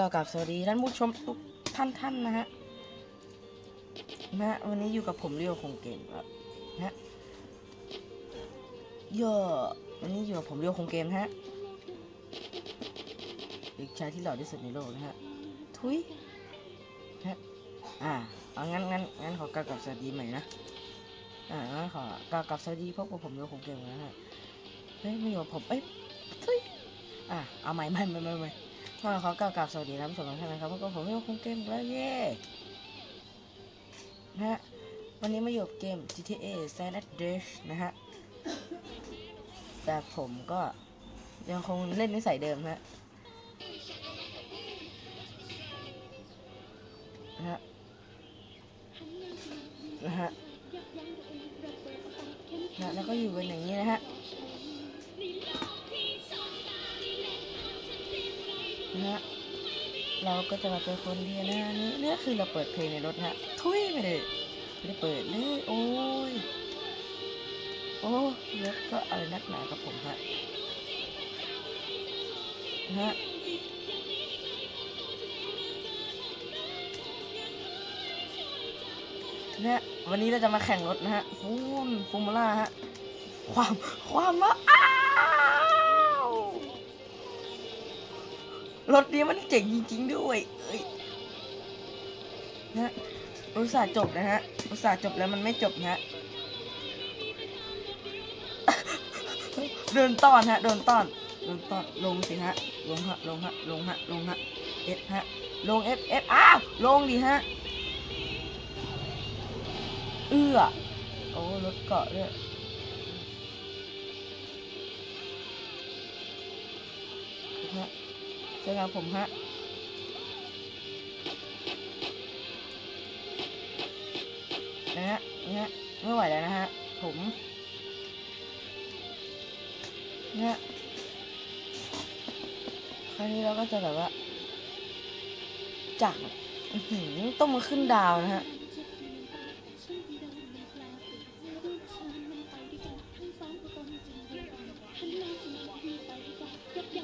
กล่ากับสวัสดีท่านผู้ชมทุกท่านท่านนะฮะนะฮะวันนี้อยู่กับผมเรียวคงเกมครับนะฮะเยอะวันนี้อยู่กับผมเรียวคงเกมฮะเด็กชายที่หล่อที่สุดในโลกนะฮะทุยนะฮะอ่าเอางั้นงั้นงั้นขอกล่ากับสวัสดีใหม่นะอ่างั้นขอกล่ากับสวัสดีพบกับผมเรียวคงเกมนะฮะเฮ้ยไม่อยู่กับผมเอ้ยทุยอ่าเอาใหม่ใหม่ใหม่ใหม่ ใหม่ก็ขอกล่าวกับสวัสดีท่านผู้ชมทุกท่านนะครับพวกบผมที่คงเกมแล้วเย่นะฮะวันนี้มาอยู่กับเกม GTA San Andreas นะฮะ แต่ผมก็ยังคงเล่นนิสัยเดิมนะฮะนะฮะนะฮะแล้วก็อยู่กันอย่างนี้นะฮะ เราก็จะมาเป็นคนเดียวนะนี่นี่คือเราเปิดเพลงในรถฮะทุยไม่ได้ไม่ได้เปิดเลยโอ้ยโอ้รถก็อะไรนักหนากับผมฮะนะฮะนะฮะวันนี้เราจะมาแข่งรถนะฮะฟูมฟูมูล่าฮะ ความ ความว่าอ้า รถนี้มันเจ๋งจริงๆด้วย เอ้ยนะฮะอุตส่าห์จบนะฮะ อุตส่าห์จบแล้วมันไม่จบนะฮะ เดินต้อนฮะ เดินต้อน เดินต้อน ลงสิฮะ ลงฮะ ลงฮะ ลงฮะ ลงฮะ เอฟฮะ ลงเอฟเอฟอ้าว ลงดิฮะ เอื้อ โอ้รถเกาะด้วยฮะ เจอกับผมฮะนะฮะนะฮะไม่ไหวแล้วนะฮะ ผมนะฮะคราวนี้เราก็จะแบบว่า จากต้องมาขึ้นดาวนะฮะ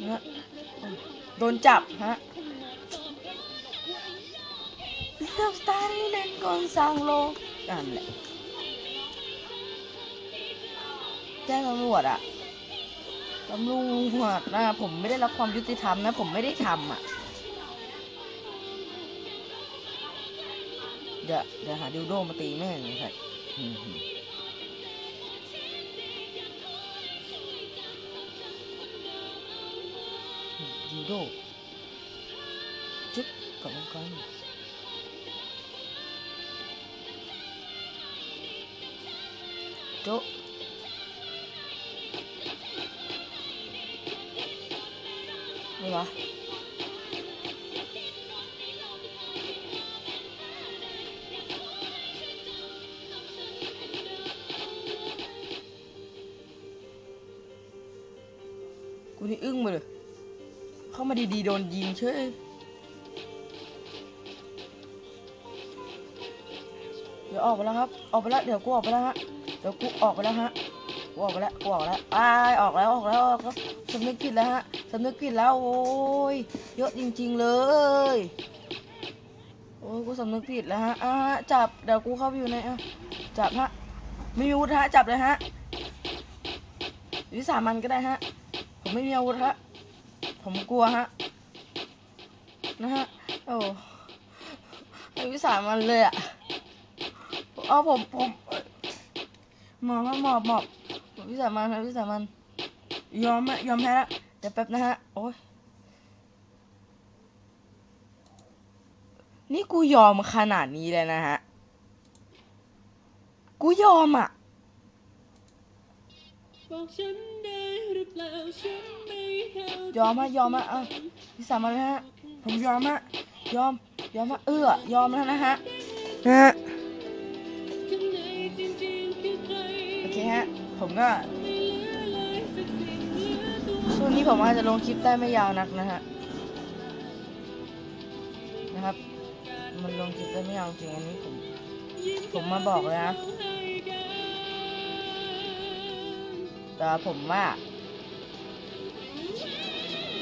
นะฮะ โดนจับฮะเลือกสไตล์เล่นกอนสร้างโลกนั่นแหละแจ้งตำรวจอะตำรวจนะผมไม่ได้รับความยุติธรรมนะ ผมไม่ได้ทำอะเดี๋ยวเดี๋ยวหาดิวโดมาตีแม่งเลยครับ อืมหืมดิวโดจุ๊บกับมัง เข้ามาดีๆ โดนยิงเฉยเดี๋ยวออกไปแล้วครับ ออกไปแล้ว เดี๋ยวกูออกไปแล้วฮะ เดี๋ยวกูออกไปแล้วฮะ กูออกไปแล้ว กูออกแล้วอ้ายออกแล้ว ออกแล้วออกแล้วสำนึกผิดแล้วฮะสำนึกผิดแล้ว โอ้ย เยอะจริง ๆ เลย โอ้ย กูสำนึกผิดแล้วฮะอ่าจับ เดี๋ยวกูเข้าไปอยู่ในอะจับฮะ ไม่มีอาวุธฮะ จับเลยฮะวิสามันก็ได้ฮะ ผมไม่มีอาวุธฮะ ผมกลัวฮะ นะฮะ โอ้ไอ้วิสามันเลยอะเอาผมผมหมอบหมอบหมอบวิสามันครับวิสามันยอมอะยอมแพ้ละเดี๋ยวแป๊บนะฮะ โอ้ยนี่กูยอมขนาดนี้เลยนะฮะ กูยอมอะบอกฉันได้ ยอมฮะยอมฮะอะวิสามันเลยฮะ ผมยอมฮะ ยอม ยอมฮะเอื้อยอมแล้วนะฮะนะฮะข้างในจริงๆคือใครโอเคฮะ ผมก็ไม่เหลือเลยสักสิ่งเหลือตัวช่วงนี้ผมอาจจะลงคลิปได้ไม่ยาวนักนะฮะ นะครับ มันลงคลิปได้ไม่ยาวจริงอันนี้ผม ผมมาบอกเลยนะให้กันแต่ว่าผมว่า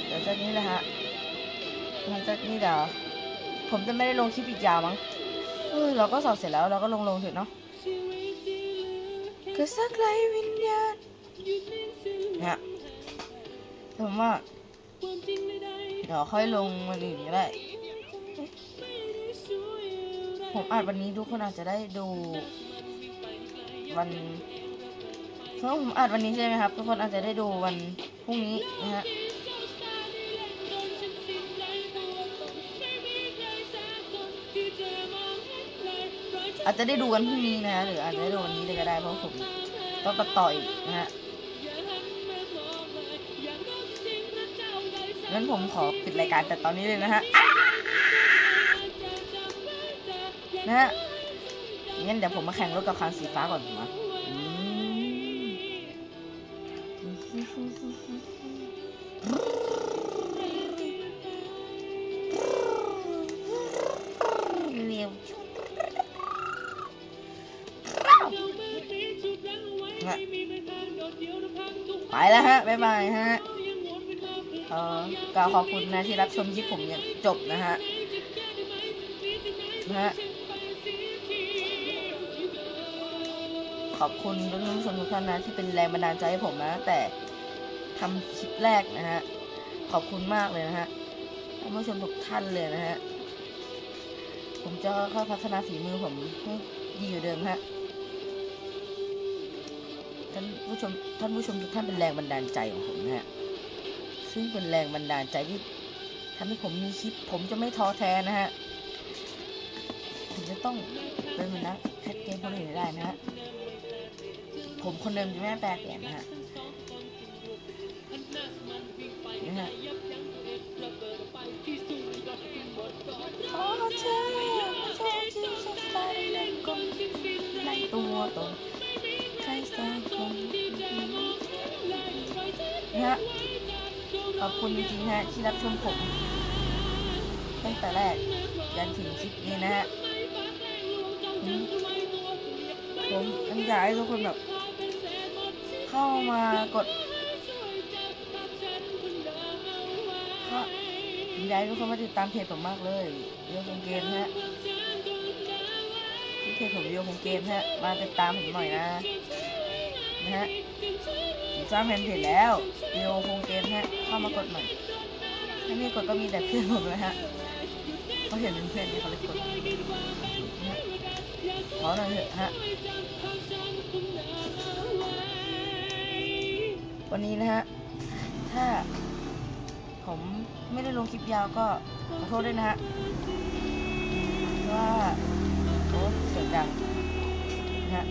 เดี๋ยวจากนี้แหละฮะมันจะนี่เดี๋ยวผมจะไม่ได้ลงคลิปอีกยาวมั้งเออเราก็สอบเสร็จแล้วเราก็ลงลงเถอะเนาะคือสักไรวิญญาณนะฮะผมว่าเดี๋ยวค่อยลงวันอื่นก็ได้ผมอาจวันนี้ทุกคนอาจจะได้ดู วันสมมติผมอาจวันนี้ใช่ไหมครับ ทุกคนอาจจะได้ดูวัน พรุ่งนี้นะฮะอาจจะได้ดูกันพรุ่งนี้นะฮะหรืออาจจะได้ดูวันนี้เลยก็ได้เพราะผมต้องตัดต่ออีกนะฮะงั้นผมขอปิดรายการแต่ตอนนี้เลยนะฮะนะฮะงั้นเดี๋ยวผมมาแข่งรถกับคันสีฟ้าก่อนผมนะ เร็วไปแล้วฮะ บ๊ายบายฮะเออกล่าวขอบคุณนะที่รับชมคลิปผมอย่างจบนะฮะนะฮะขอบคุณทุกท่านผู้ชมทุกท่านนะที่เป็นแรงบันดาลใจให้ผมนะแต่ ทำคลิปแรกนะฮะ ขอบคุณมากเลยนะฮะท่านผู้ชมทุกท่านเลยนะฮะ ผมจะค่อยพัฒนาฝีมือผมให้ดีอยู่าเดิมฮะ ท่านผู้ชมท่านผู้ชมทุกท่านเป็นแรงบันดาลใจของผมนะฮะ ซึ่งเป็นแรงบันดาลใจที่ทำให้ผมมีคลิป ผมจะไม่ท้อแท้นะฮะ ผมจะต้องเป็นเหมือนนักแคทเกมคนอื่นได้นะฮะ ผมคนเดิมจะไม่แปลเปลี่ยนนะฮะ นะฮะขอเธอโชคที่สดใสในกลมในตัวตนใครสักคนนะฮะขอบคุณจริงๆฮะที่รับชมผมตั้งแต่แรกยันถึงคลิปนี้นะฮะผมผมยังอยากให้ทุกคนแบบ เข้ามากด เข้ายากให้ทุกคนมาติดตามเพจผมมากเลยเรื่องของเกมฮะที่เพจผมเรียวของเกมฮะ มาติดตามผมหน่อยนะ นะฮะผมสร้างแฟนเพจแล้วเรียวคงเกมฮะ เข้ามากดหน่อยถ้าไม่กดก็มีแต่เพื่อนผมนะฮะเขาเห็นเป็นเพื่อนเนี่เขาเลยกดขอหน่อยเถอะฮะวันนี้นะฮะ ถ้า ผมไม่ได้ลงคลิปยาวก็ขอโทษด้วยนะฮะว่าโอ้เสียงดังนะฮะ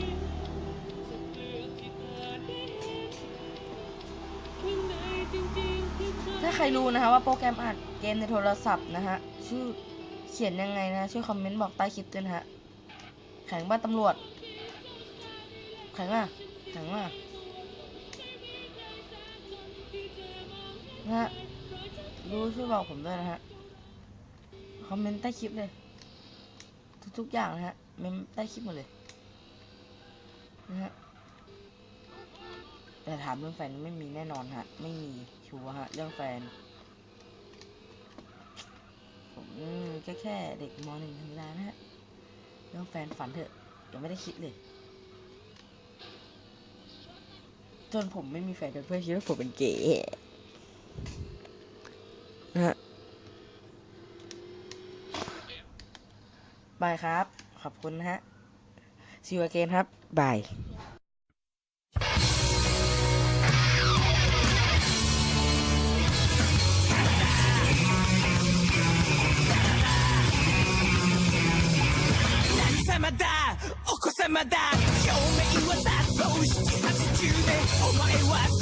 ถ้าใครรู้นะคะว่าโปรแกรมอัดเกมในโทรศัพท์นะฮะชื่อเขียนยังไงนะช่วยคอมเมนต์บอกใต้คลิปด้วยนะฮะแข่งบ้านตำรวจแข่งอะแข่งอะนะฮะ รู้ช่วยบอกผมด้วยนะฮะ คอมเมนต์ใต้คลิปเลย ทุกๆอย่างนะฮะเมมใต้คลิปหมดเลยนะฮะ แต่ถามเรื่องแฟนไม่มีแน่นอนฮะ ไม่มีชัวร์ฮะ เรื่องแฟน ผมแค่แค่เด็กมหนึ่งธรรมดานะฮะ เรื่องแฟนฝันเถอะยังไม่ได้คิดเลย จนผมไม่มีแฟนจนเพื่อนคิดว่าผมเป็นเกย์นะฮะ บายครับ ขอบคุณนะฮะ see you again ครับ บาย 様だお子様だ表面はさそう七八十年お前はすでに戦